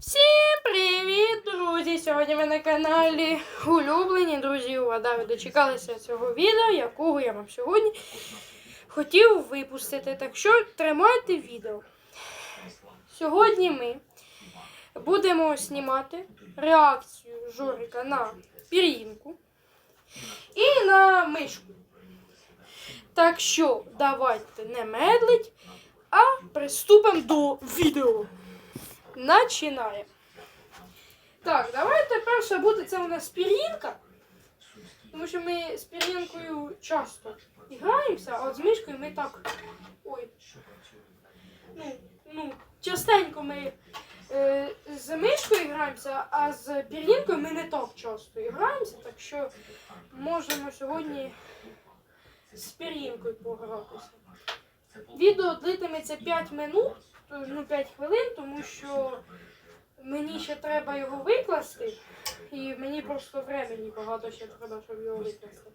Всім привіт, друзі! Сьогодні ви на каналі Улюблені друзі. Вода, ви дочекалися цього відео, якого я вам сьогодні хотів випустити. Так що тримайте відео. Сьогодні ми будемо знімати реакцію Жорика на пір'їнку і на мишку. Так що давайте не медлить, а приступимо до відео. Начинаємо. Так, давайте перше буде це у нас пір'їнка. Тому що ми з пір'їнкою часто граємося, а от з мишкою ми так. Ой. Ну, ну, частенько ми е, з мишкою граємося, а з пір'їнкою ми не так часто граємося, так що можемо сьогодні з пір'їнкою погратися. Відео длитиметься 5 минут, ну 5 хвилин, тому що мені ще треба його викласти, і мені просто времени багато ще треба, щоб його викласти.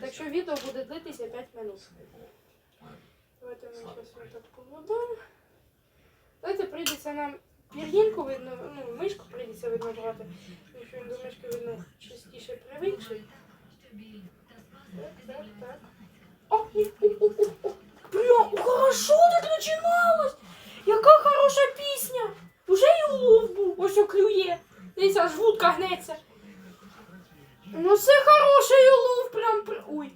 Так що відео буде длитися 5 минут. Давайте ми зараз так. Давайте прийдеться нам пір'їнку видно, ну, мишку прийдеться видно брати, тому що він до мишки видно частіше привикший. Так, так, так. О, ні, о, о, о, о. Прям хорошо так починалось. Яка хороша пісня. Уже і улов був, ось о клює. Дивіться, аж вудка гнеться. Ну це хороший улов, прям при- Ой.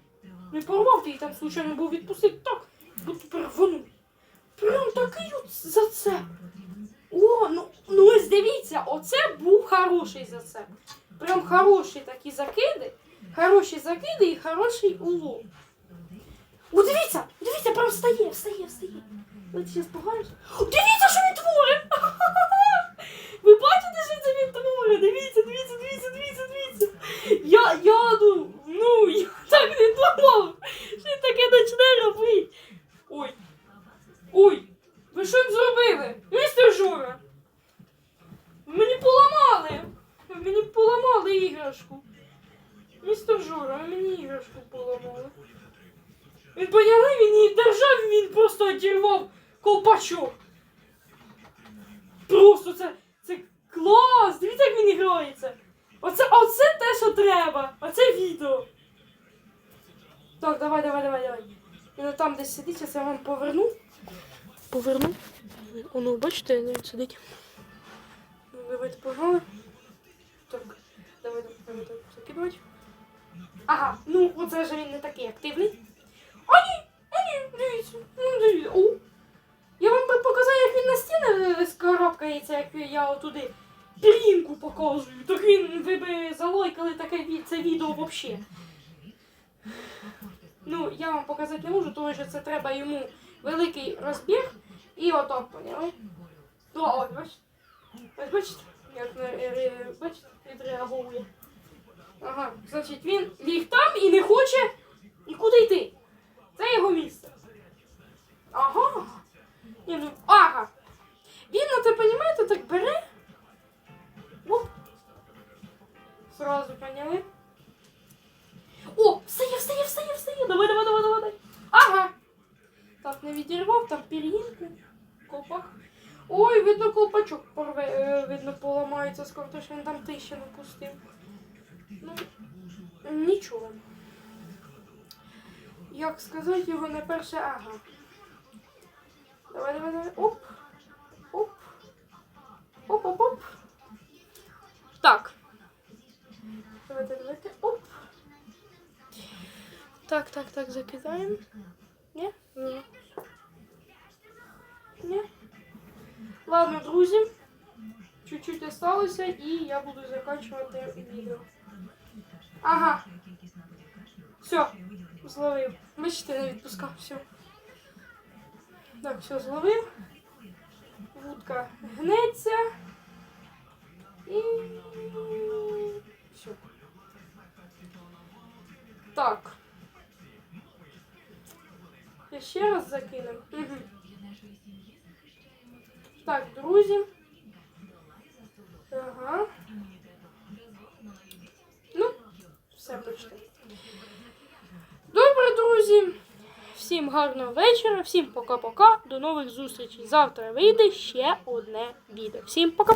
Не порвав ти там случайно був відпустити. Так, будь вону. Прям такий от зацеп. О, ну, ну ось дивіться, оце був хороший зацеп. Прям хороші такі закиди, хороші закиди і хороший улов. О, дивіться, дивіться, прям встає, встає, встає. От зараз пограєш. Дивіться, що він творить! Ви бачите, що це він творить? Я, я, ну, ну, я так не думав, що таке почне робити. Ой, ой, ви що зробили? Містер Жора? Мені поламали. Мені поламали іграшку. Містер Жора, мені іграшку поламали. Він поняли, він її держав, він просто одірвав ковпачок. Просто це, це клас! Дивіться, як він грається. Оце, оце те, що треба. Оце відео. Так, давай, давай, давай, давай. Він там десь сидить, я це вам поверну. Поверну. Оно, бачите, він сидить. Ну, давайте погнали. Так, давай, давай, давай, так, закидувати. Ага, ну оце ж він не такий активний. А ні, а ні, дивіться, ну дивіться. О. Я вам показав, як він на стіни е, скарабкається, як я отуди пірінку показую. Так він, ви би залойкали таке це відео взагалі. Ну, я вам показати не можу, тому що це треба йому великий розбіг і отак, поняли? Ну, а ось, бачите? Ось бачите, як е, бачите, відреагує. Ага, значить він ліг там і не хоче нікуди йти. Це його місце. Ой, видно, колпачок порве, е, видно, поламається скоро, що він там тисячу напустив. Ну, нічого. Як сказати його на перше ага. Давай, давай, давай. Оп. Оп. Оп, оп, оп. Так. Давайте, давайте. Оп. Так, так, так, закидаємо. Ні. Ні. Ладно, друзі. Чуть-чуть осталося і я буду заканчувати відео. Ага. Все, зловив. Бачите, не відпускав, все. Так, все зловив. Вудка гнеться. І все. Так. Я ще раз закинем. Угу. Так, друзі. Ага. Ну, все почти. Добре, друзі. Всім гарного вечора, всім пока-пока, до нових зустрічей. Завтра вийде ще одне відео. Всім пока-пока.